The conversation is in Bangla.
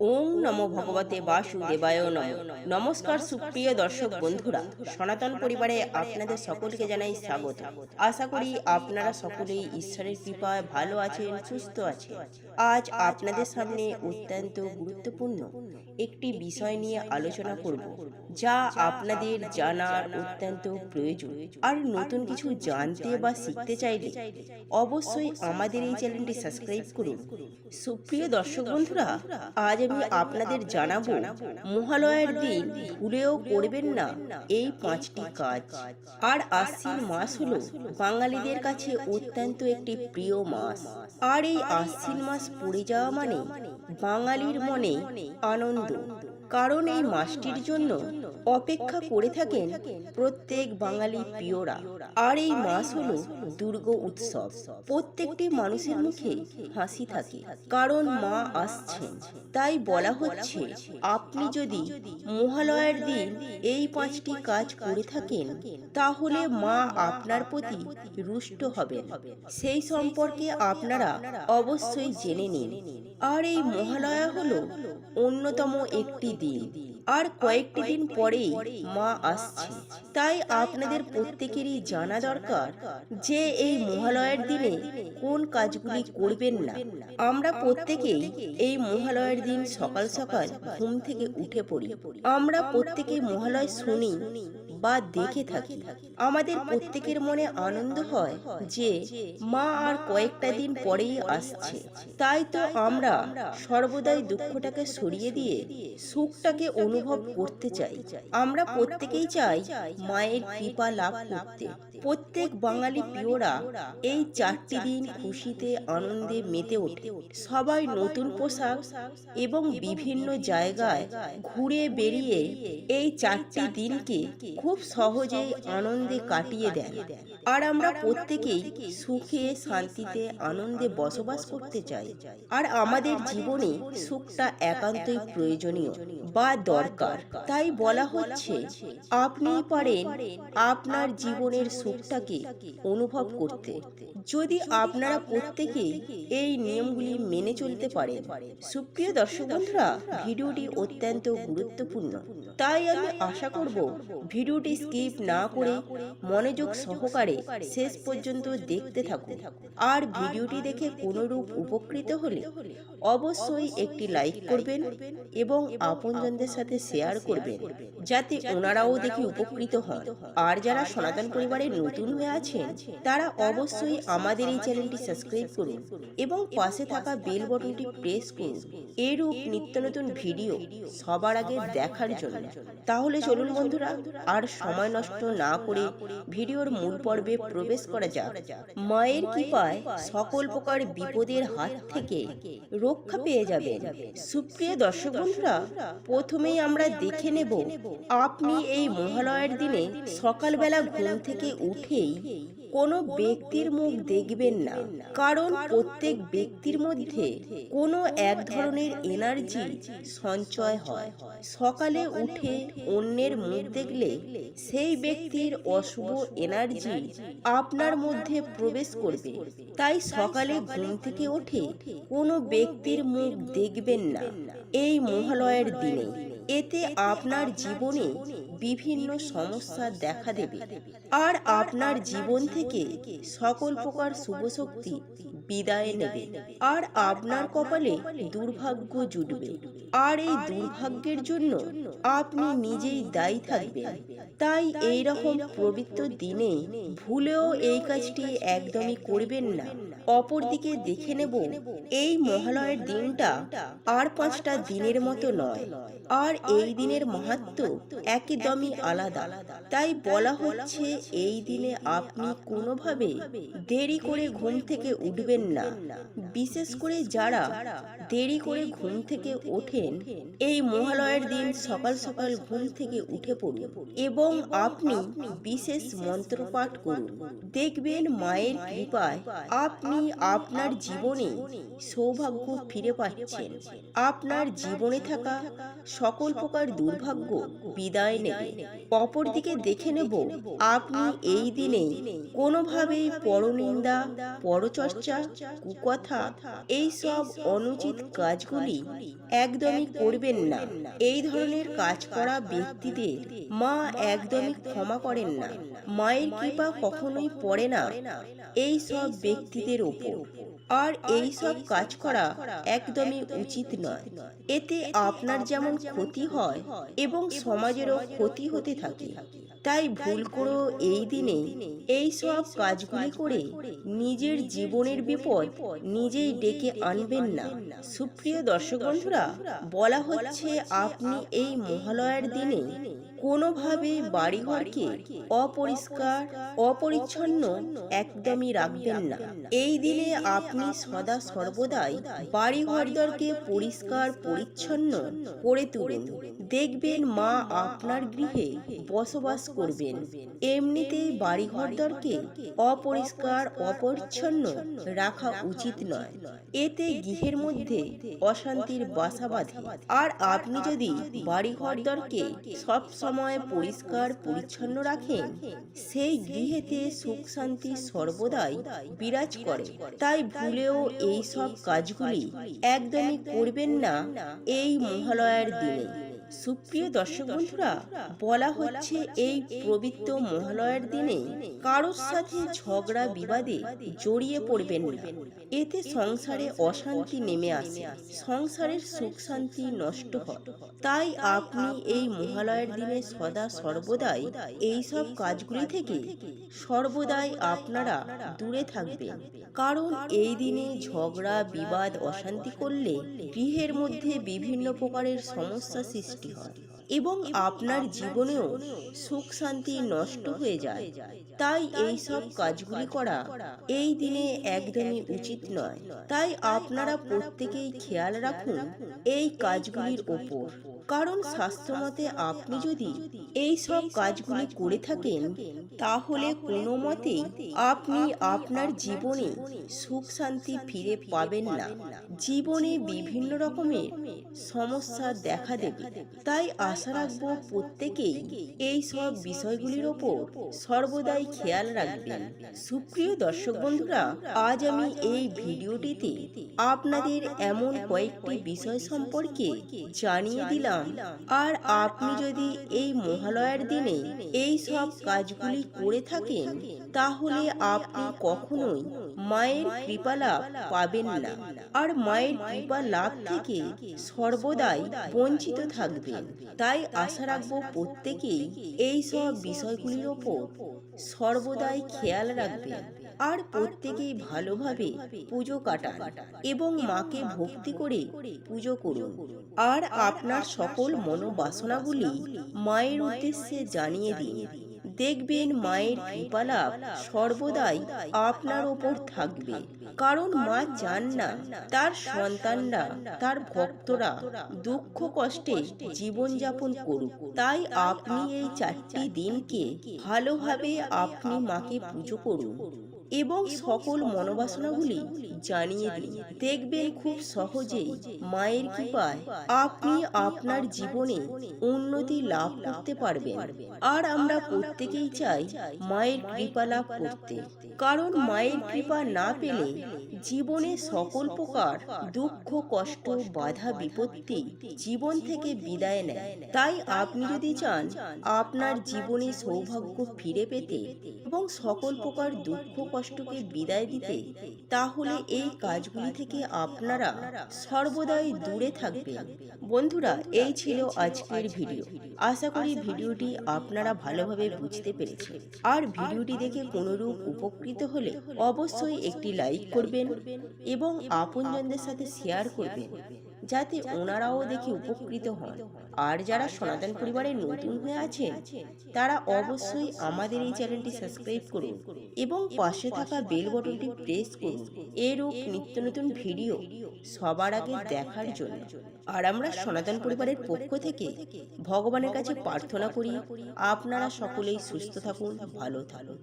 ওং নমো ভগবতে বাসুদেবায় নম। নমস্কার সুপ্রিয় দর্শক বন্ধুরা, সনাতন পরিবারে আপনাদের সকলকে জানাই স্বাগত। আশা করি আপনারা সকলেই ঈশ্বরের কৃপায় ভালো আছেন, সুস্থ আছেন। আজ আপনাদের সামনে অত্যন্ত গুরুত্বপূর্ণ একটি বিষয় নিয়ে আলোচনা করব, যা আপনাদের জানার অত্যন্ত প্রয়োজন। আর নতুন কিছু জানতে বা শিখতে চাইলে অবশ্যই আমাদের এই চ্যানেলটি সাবস্ক্রাইব করুন। সুপ্রিয় দর্শক বন্ধুরা, আজ আমি আপনাদের জানাব মহালয়ার দিন ভুলেও করবেন না এই পাঁচটি কাজ। আর আশ্বিন মাস হল বাঙালিদের কাছে অত্যন্ত একটি প্রিয় মাস। আর এই আশ্বিন মাস পড়ে যাওয়া মানে বাঙালির মনে আনন্দ। কারণ এই মাসটির জন্য অপেক্ষা করে থাকেন প্রত্যেক বাঙালি প্রিয়রা। আর এই মাস হলো দুর্গ উৎসব। প্রত্যেকটি মানুষের মুখে হাসি থাকে। কারণ মা আসছেন। তাই বলা হচ্ছে, আপনি যদি মহালয়ার দিন এই পাঁচটি কাজ করে থাকেন, তাহলে মা আপনার প্রতি রুষ্ট হবেন। সেই সম্পর্কে আপনারা অবশ্যই জেনে নিন। আর এই মহালয়া হলো অন্যতম একটি দিন। আর কয়েকটি দিন পরেই মা আসছে। তাই আপনাদের প্রত্যেকেরই জানা দরকার যে এই মহালয়ার দিনে কোন কাজগুলি করবেন না। আমরা প্রত্যেকেই এই মহালয়ার দিন সকাল সকাল ঘুম থেকে উঠে পড়ি। আমরা প্রত্যেকে মহালয় শুনি বা দেখে থাকি। আমাদের প্রত্যেকের মনে আনন্দ হয় যে মা আর কয়েকটা দিন পরেই আসছে। তাই তো আমরা সর্বদাই দুঃখটাকে সরিয়ে দিয়ে সুখটাকে অনুভব করতে চাই। আমরা প্রত্যেকেই চাই মায়ের কৃপা লাভ করতে। প্রত্যেক বাঙালি প্রিয়রা এই চারটি দিন খুশিতে, আনন্দে মেতে ওঠে। সবাই নতুন পোশাক এবং বিভিন্ন জায়গায় ঘুরে বেরিয়ে এই চারটি দিনকে খুব সহজেই আনন্দে কাটিয়ে দেন। আর আমরা প্রত্যেকেই সুখে শান্তিতে আনন্দে বসবাস করতে চাই। আর আমাদের জীবনে সুখটা একান্তই প্রয়োজনীয় বা দরকার। তাই বলা হচ্ছে আপনি পারেন আপনার জীবনের সুখটাকে অনুভব করতে। যদি আপনারা প্রত্যেকেই এই নিয়মগুলি মেনে চলতে পারেন। সুপ্রিয় দর্শক বন্ধুরা, ভিডিওটি অত্যন্ত গুরুত্বপূর্ণ। তাই আমি আশা করব ভিডিওটি স্কিপ না করে মনোযোগ সহকারে শেষ পর্যন্ত দেখতে থাকুন। আর ভিডিওটি দেখে কোনোরূপ উপকৃত হলে অবশ্যই একটি লাইক করবেন এবং আপনজনদের সাথে শেয়ার করবেন যাতে ওনারাও দেখে উপকৃত হন। আর যারা সনাতন পরিবারে নতুন হয়ে আছেন তারা অবশ্যই আমাদের এই চ্যানেলটি সাবস্ক্রাইব করুন এবং পাশে থাকা বেল বটনটি প্রেস করুন। এরূপ নিত্য নতুন ভিডিও সবার আগে দেখার জন্য তাহলে চলুন বন্ধুরা আর সময় নষ্ট না করে ভিডিওর মূল পর্বে প্রবেশ করা যাক। মায়ের কৃপায় সকল প্রকার বিপদের হাত থেকে রক্ষা পেয়ে যাবেন সুপ্রিয় দর্শক বন্ধুরা, প্রথমেই আমরা দেখে নেব, আপনি এই মহালয়ার দিনে সকালবেলা ঘুম থেকে উঠেই কোনো ব্যক্তির মুখ দেখবেন না। কারণ প্রত্যেক ব্যক্তির মধ্যে কোনো এক ধরনের এনার্জি সঞ্চয় হয়। সকালে উঠে অন্যের মুখ দেখলে সেই ব্যক্তির অশুভ এনার্জি আপনার মধ্যে প্রবেশ করবে। তাই সকালে ঘুম থেকে উঠে কোনো ব্যক্তির মুখ দেখবেন না। এই মহালয়ের দিনে এতে আপনার জীবনে বিভিন্ন সমস্যা দেখা দেবে। আর আপনার জীবন থেকে সকল প্রকার শুভ শক্তি বিদায় নেবে। আর আপনার কপালে দুর্ভাগ্য জুটবে। আর এই দুর্ভাগ্যের জন্য আপনি নিজেই দায়ী থাকবেন। তাই এই রকম পবিত্র দিনে ভুলেও এই কাজটি একদমই করবেন না। অপরদিকে দেখে নেব, এই মহালয়ের দিনটা আর পাঁচটা দিনের মতো নয়। আর এই দিনের মাহাত্ম একদমই আলাদা। তাই বলা হচ্ছে, এই দিনে আপনি কোনোভাবে দেরি করে ঘুম থেকে উঠবেন না। বিশেষ করে যারা দেরি করে ঘুম থেকে ওঠেন, এই মহালয়ের দিন সকাল সকাল ঘুম থেকে উঠে পড়ুন এবং আপনি বিশেষ মন্ত্র পাঠ করুন। দেখবেন মায়ের কৃপায় আপনি আপনি আপনার জীবনে সৌভাগ্য ফিরে পাচ্ছেন। আপনার জীবনে থাকা সকল প্রকার দুর্ভাগ্য বিদায় নেবে। অপরদিকে দেখে নেব, আপনি এই দিনে কোনোভাবেই পরনিন্দা, পরচর্চা, কুকথা এই সব অনুচিত কাজগুলি একদমই করবেন না। এই ধরনের কাজ করা ব্যক্তিদের মা একদমই ক্ষমা করেন না। মায়ের কৃপা কখনোই পড়ে না। এই সব ব্যক্তিদের ওপর আর এই সব কাজ করা একদমই উচিত নয়। এতে আপনার যেমন ক্ষতি হয় এবং সমাজেরও ক্ষতি হতে থাকে। তাই ভুল করেও এই দিনে এই সব কাজগুলি করে নিজের জীবনের বিপদ নিজেই ডেকে আনবেন না। সুপ্রিয় দর্শক বন্ধুরা বলা হচ্ছে আপনি এই মহালয়ার দিনে কোনোভাবে বাড়িঘরকে অপরিষ্কার, অপরিচ্ছন্ন একদমই রাখবেন না। এই দিনে আপনি সদা সর্বদাই বাড়িঘরদরকে পরিষ্কার, পরিচ্ছন্ন করে তুলুন। দেখবেন মা আপনার গৃহে বসবাস করবেন। এমনিতেই বাড়িঘরদরকে অপরিষ্কার, অপরিচ্ছন্ন রাখা উচিত নয়। এতে গৃহের মধ্যে অশান্তির বাসা বাঁধে। আর আপনি যদি বাড়িঘরদরকে সব সময় পরিষ্কার, পরিচ্ছন্ন রাখেন সেই গৃহেতে সুখ শান্তি সর্বদাই বিরাজ করে। তাই ভুলেও এই সব কাজগুলি একদমই করবেন না এই মহালয়ার দিনে। সুপ্রিয় দর্শক বন্ধুরা বলা হচ্ছে এই পবিত্র মহালয়ার দিনে কারোর সাথে ঝগড়া বিবাদে জড়িয়ে পড়বেন না। এতে সংসারে অশান্তি নেমে আসে। সংসারের সুখ শান্তি নষ্ট হয়। তাই আপনি এই মহালয়ার দিনে সদা সর্বদাই এই সব কাজগুলি থেকে সর্বদাই আপনারা দূরে থাকবেন। কারণ এই দিনে ঝগড়া বিবাদ অশান্তি করলে গৃহের মধ্যে বিভিন্ন প্রকারের সমস্যা সৃষ্টি হয়? এবং আপনার জীবনেও সুখ শান্তি নষ্ট হয়ে যায়। তাই এই সব কাজগুলি করা এই দিনে একদমই উচিত নয়। তাই আপনারা প্রত্যেকেই খেয়াল রাখুন এই কাজগুলির ওপর। কারণ স্বাস্থ্যমতে আপনি যদি এই সব কাজগুলি করে থাকেন তাহলে কোনো মতেই আপনি আপনার জীবনে সুখ শান্তি ফিরে পাবেন না। জীবনে বিভিন্ন রকমের সমস্যা দেখা দেবে। তাই আশা রাখব প্রত্যেকেই এই সব বিষয়গুলির ওপর সর্বদাই খেয়াল রাখবেন। সুপ্রিয় দর্শক বন্ধুরা, আজ আমি এই ভিডিওটিতে আপনাদের এমন কয়েকটি বিষয় সম্পর্কে জানিয়ে দিলাম। আর আপনি যদি এই মহালয়ার দিনে এই সব কাজগুলি করে থাকেন তাহলে আপনি কখনোই মায়ের কৃপা লাভ পাবেন না। আর মায়ের কৃপা লাভ থেকে সর্বদাই বঞ্চিত থাকবেন। তাই আশা রাখব প্রত্যেকেই এই সব বিষয়গুলির ওপর সর্বদাই খেয়াল রাখবেন। আর প্রত্যেকেই ভালোভাবে পুজো কাটান এবং মাকে ভক্তি করে পুজো করুন। আর আপনার সকল মনোবাসনাগুলি মায়ের উদ্দেশ্যে জানিয়ে দিন। দেখবেন মায়ের কৃপালাভ সর্বদাই আপনার ওপর থাকবে। কারণ মা চান না তার সন্তানরা, তার ভক্তরা দুঃখ কষ্টে জীবনযাপন করুক। তাই আপনি এই চারটি দিনকে ভালোভাবে আপনি মাকে পুজো করুন। এবং সকল মনোবাসনাগুলি জানিয়ে দিন। দেখবেন খুব সহজেই মায়ের কৃপায় আপনি আপনার জীবনে উন্নতি লাভ করতে পারবেন। আর আমরা প্রত্যেকেই চাই মায়ের কৃপা লাভ করতে। কারণ মায়ের কৃপা না পেলে জীবনে সকল প্রকার দুঃখ কষ্ট বাধা বিপত্তি জীবন থেকে বিদায় নেয়। তাই আপনি যদি চান আপনার জীবনে সৌভাগ্য ফিরে পেতে এবং সকল প্রকার দুঃখ কষ্টকে বিদায় দিতে, তাহলে এই কাজগুলি থেকে আপনারা সর্বদাই দূরে থাকবেন। বন্ধুরা, এই ছিল আজকের ভিডিও। আশা করি ভিডিওটি আপনারা ভালোভাবে বুঝতে পেরেছেন। আর ভিডিওটি দেখে কোনোরূপ উপকৃত হলে অবশ্যই একটি লাইক করবেন এবং আপনজনদের সাথে শেয়ার করবেন। যাতে ওনারাও দেখে উপকৃত হন। আর যারা সনাতন পরিবারে নতুন হয়ে আছেন তারা অবশ্যই আমাদের এই চ্যানেলটি সাবস্ক্রাইব করুন এবং পাশে থাকা বেল বটনটি প্রেস করুন। এরূপ নিত্য নতুন ভিডিও সবার আগে দেখার জন্য। আর আমরা সনাতন পরিবারের পক্ষ থেকে ভগবানের কাছে প্রার্থনা করি। আপনারা সকলেই সুস্থ থাকুন। ভালো থাকুন।